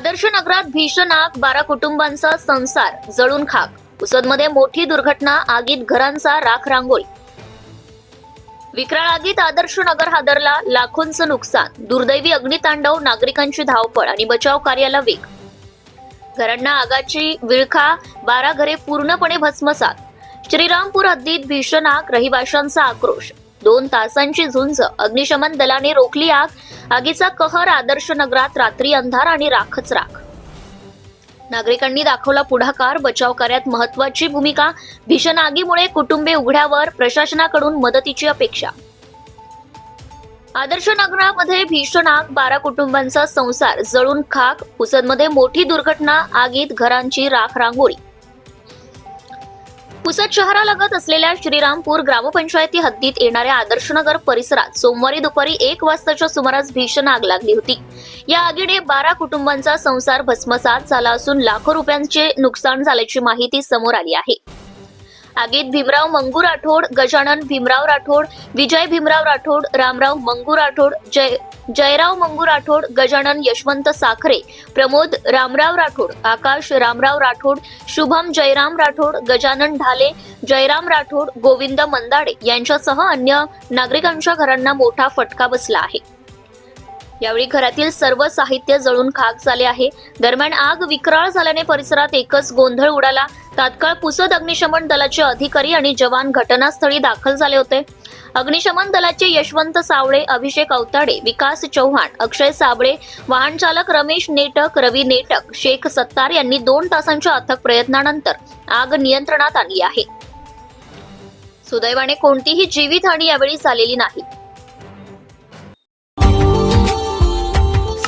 आदर्श नगरात भीषण आग बारा कुटुंबांचा संसार जळून खाक. उसदमध्ये मोठी दुर्घटना आगीत घरांचा राख रांगोळी. विक्राळ आगीत आदर्श नगर हादरला लाखोंचं नुकसान. दुर्दैवी अग्नितांडव नागरिकांची धावपळ आणि बचाव कार्याला वेग. घरांना आगाची विळखा बारा घरे पूर्णपणे भस्मसात. श्रीरामपूर हद्दीत भीषण आग रहिवाशांचा आक्रोश. दोन तासांची झुंज. अग्निशमन दलाने रोखली आग. आगीचा कहर आदर्श नगरात रात्री अंधार आणि राखच राख. नागरिकांनी दाखवला पुढाकार. बचाव कार्यात महत्वाची भूमिका. भीषण आगीमुळे कुटुंबे उघड्यावर. प्रशासनाकडून मदतीची अपेक्षा. आदर्श नगरामध्ये भीषण आग. बारा कुटुंबांचा संसार. जळून खाक. पुसदमध्ये मोठी दुर्घटना. आगीत घरांची राख रांगोळी. पुसद शहरालगत असलेल्या श्रीरामपूर ग्रामपंचायती हद्दीत येणाऱ्या आदर्शनगर परिसरात सोमवारी दुपारी एक वाजताच्या सुमारास भीषण आग लागली होती. या आगीने बारा कुटुंबांचा संसार भस्मसात झाला असून लाखो रुपयांचे नुकसान झाल्याची माहिती समोर आली आहे. आगीत भीमराव मंगू राठोड गजानन भीमराव राठोड विजय भीमराव राठोड रामराव मंगू राठोड जय जयराव मंगू राठोड गजानन यशवंत साखरे प्रमोद रामराव राठोड आकाश रामराव राठोड शुभम जयराम राठोड गजानन ढाले जयराम राठोड गोविंद मंदाडे यांच्यासह अन्य नागरिकांच्या घरांना मोठा फटका बसला आहे. यावेळी घरातील सर्व साहित्य जळून खाक झाले आहे. दरम्यान आग विक्राळ झाल्याने परिसरात एकच गोंधळ उडाला. तात्काळ पुसद अग्निशमन दलाचे अधिकारी आणि जवान घटनास्थळी दाखल झाले होते. अग्निशमन दलाचे यशवंत सावळे अभिषेक अवताडे विकास चव्हाण अक्षय साबळे वाहन चालक रमेश नेटक रवी नेटक शेख सत्तार यांनी दोन तासांच्या अथक प्रयत्नानंतर आग नियंत्रणात आणली आहे. सुदैवाने कोणतीही जीवितहानी यावेळी झालेली नाही.